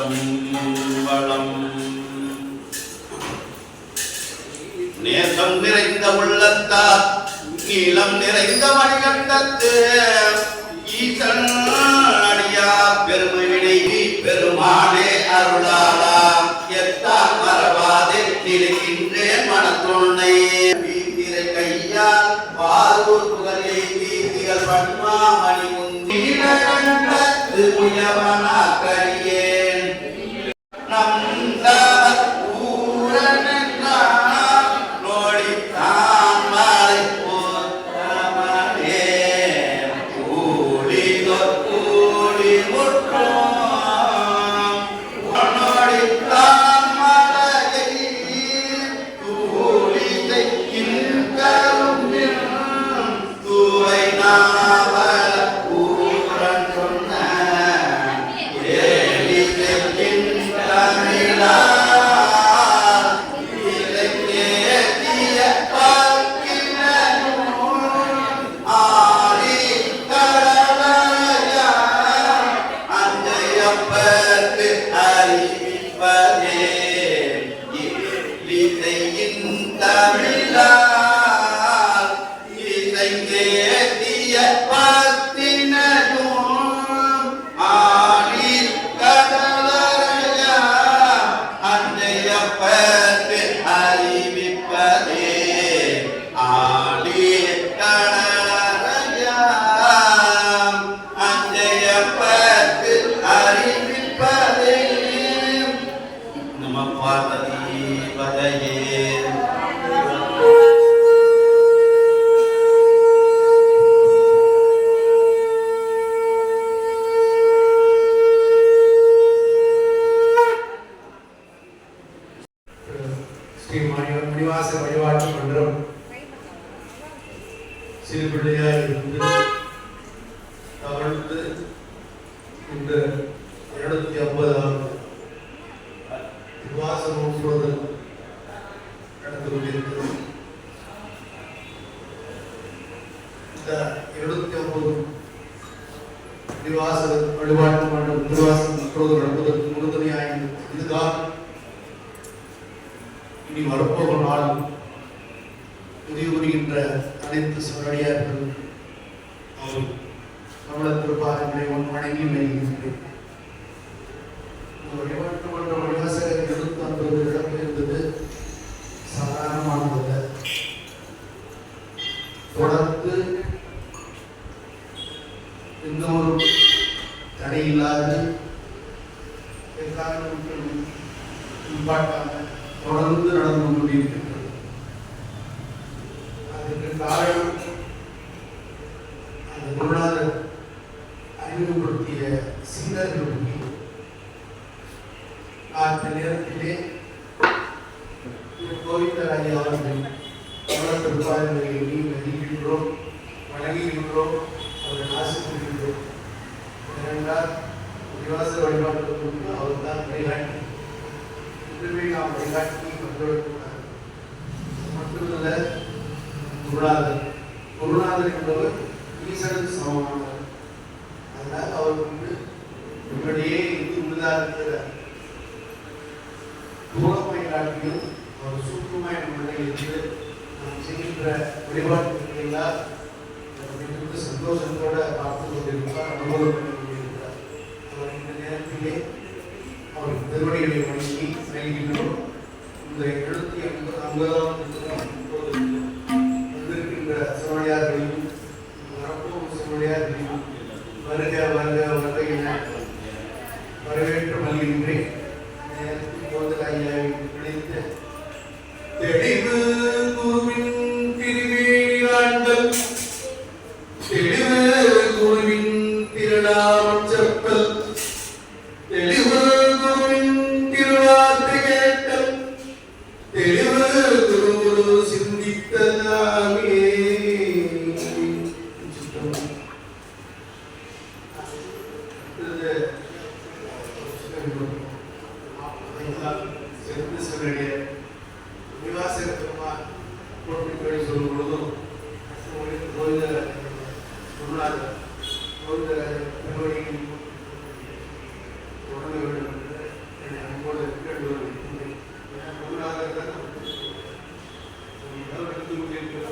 சம்பளம் நேசம் நிறைந்த உள்ளத்தார் நீளம் நிறைந்த மணிகண்டத்து ஈசன் அடியார் பெருமையினை பெருமானே அருளாளா. எத்தால் மறவாதே நிலைக்கின்றேன் மனத்துணை வீத்திரை கையால் பாலூர் புகழே வீதிகள் பன்மாமணி முந்தின கண்டத்து முயவனா para através né, இந்த இருநூத்தி ஐம்பது விவாச வழிபாட்டு மன்றம் நிர்வாசம் முழுவதும் நடப்பதற்கு இதுதான் இனி வரப்போகும் நாள். உதவி புரிகின்ற அனைத்து சிவனடியார்கள் அவர் கமலத்திருப்பாகங்களை ஒன் வணங்கி வருகின்றேன் எந்த ஒரு தடை இல்லாது தொடர்ந்து நடந்து கொண்டிருக்கின்றது அதற்கு காரணம் அந்த குருநாதர் அறிமுகப்படுத்திய சீனர்கள் முக்கியம் அந்த நேரத்திலே கோவிந்தராஜ் அவர்கள் திருப்பாதங்களை எண்ணி மதிக்கின்றோம் வணங்குகின்றோம் அவர்கள் ஆசிரியர்கள் ஏனென்றால் விவாச வழிபாட்டுக்கு முன்பு அவர் தான் வழிகாட்டி இதுவே நாம் வழிகாட்டி வந்துவிடக்கூடாது மட்டுமல்ல குருநாதர். குருநாதர் என்பவர் ஈசனுக்கு சமமானவர். அதனால் அவர் வந்து நம்மிடையே இது உள்ளதாக இருக்கிறார் தூரமை காட்டியும் அவர் சூக்குமாய் நம்மளை இருந்து நாம் செய்கின்ற வழிபாட்டுகளை எல்லாம் சந்தோஷத்தோட பார்த்து கொண்டிருப்பார். அனுபவம் இந்த நேரத்திலே அவர் திருவடிகளை வணங்கி நல்கின்றோம் இந்த எழுநூத்தி ஐம்பது ஐம்பதாம் வந்திருக்கின்ற சிவனையார்களையும் வரப்போகும் சிவனையார்களையும் வருக வருக வருக என வரவேற்று வருகின்றேன் நேரத்தில் போதல் ஐயாவை நினைத்து தெளிவு குருவின் திருவேணியாண்டல் தெளிவு வேண்டும் அதைத்தான் சிறந்து சிவனுடைய நிவாசகத்தமாக போட்டி சொல்லும் பொழுதும் உங்களுக்கு கோவிந்த முன்னாள் கோவிந்த நடவடிக்கை தொடங்க வேண்டும் என்று என்னை அன்போடு கேட்டு வருகிறேன் முன்னாக நடவடிக்கை கொண்டிருக்கிறார்